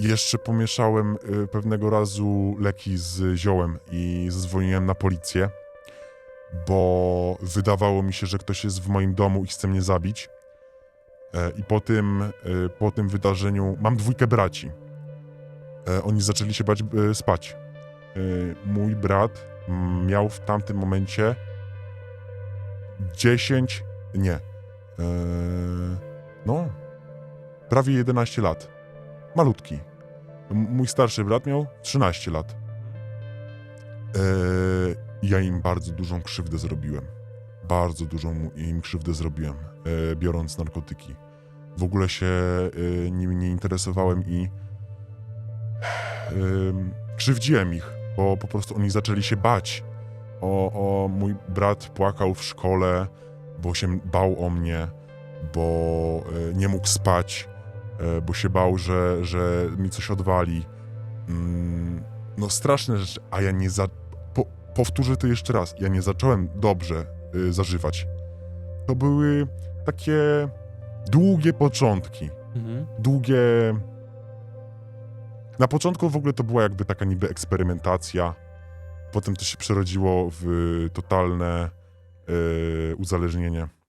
Jeszcze pomieszałem y, pewnego razu leki z ziołem i zadzwoniłem na policję, bo wydawało mi się, że ktoś jest w moim domu i chce mnie zabić. E, I po tym, y, po tym wydarzeniu mam dwójkę braci. E, Oni zaczęli się bać y, spać. Mój brat miał w tamtym momencie 10, nie, e, no, prawie 11 lat. Malutki. Mój starszy brat miał 13 lat. E, ja im bardzo dużą krzywdę zrobiłem. Bardzo dużą im krzywdę zrobiłem, e, biorąc narkotyki. W ogóle się e, nimi nie interesowałem i em, krzywdziłem ich, bo po prostu oni zaczęli się bać. O, o mój brat płakał w szkole, bo się bał o mnie, bo e, nie mógł spać, e, bo się bał, że, że mi coś odwali. Mm, no straszne rzeczy, a ja nie za... Po, powtórzę to jeszcze raz, ja nie zacząłem dobrze y, zażywać. To były takie długie początki Mhm. długie. Na początku w ogóle to była jakby taka niby eksperymentacja. Potem to się przerodziło w totalne e, uzależnienie.